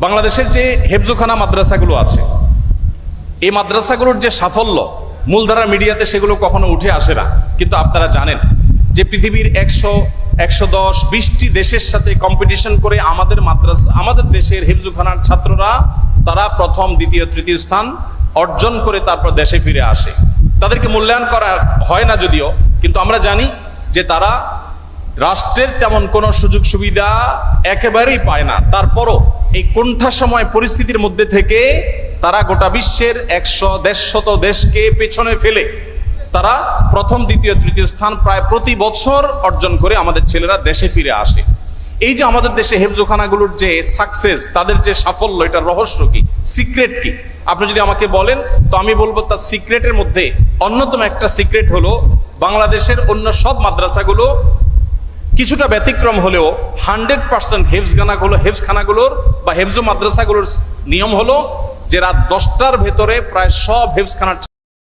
বাংলাদেশের যে হেফজোখানা মাদ্রাসাগুলো আছে, এই মাদ্রাসাগুলোর যে সাফল্য মূলধারা মিডিয়াতে সেগুলো কখনো উঠে আসে না। কিন্তু আপনারা জানেন যে পৃথিবীর একশো একশো দশ, বিশটি দেশের সাথে কম্পিটিশন করে আমাদের মাদ্রাসা, আমাদের দেশের হেফজুখানার ছাত্ররা তারা প্রথম, দ্বিতীয়, তৃতীয় স্থান অর্জন করে তারপর দেশে ফিরে আসে। তাদেরকে মূল্যায়ন করা হয় না যদিও, কিন্তু আমরা জানি যে তারা রাষ্ট্রের তেমন কোনো সুযোগ সুবিধা একেবারেই পায় না। তারপরও এই কোণঠা সময় পরিস্থিতির মধ্যে থেকে তারা গোটা বিশ্বের একশো দেড়শত দেশকে পেছনে ফেলে তারা প্রথম, দ্বিতীয়, তৃতীয় স্থান প্রায় প্রতি বছর অর্জন করে আমাদের ছেলেরা দেশে ফিরে আসে। এই যে আমাদের দেশে হেফজোখানাগুলোর যে সাকসেস তাদের যে সাফল্য, এটা রহস্য কি? সিক্রেট কি? আপনি যদি আমাকে বলেন, তো আমি বলব তার সিক্রেটের মধ্যে অন্যতম একটা সিক্রেট হলো বাংলাদেশের অন্য সব মাদ্রাসাগুলো কিছুটা ব্যতিক্রম হলেও হান্ড্রেড পার্সেন্ট হেফজ গানাগুলো হেফজ খানাগুলোর বা হেফজ মাদ্রাসাগুলোর নিয়ম হলো যে রাত দশটার ভেতরে প্রায় সব হেফজ খানার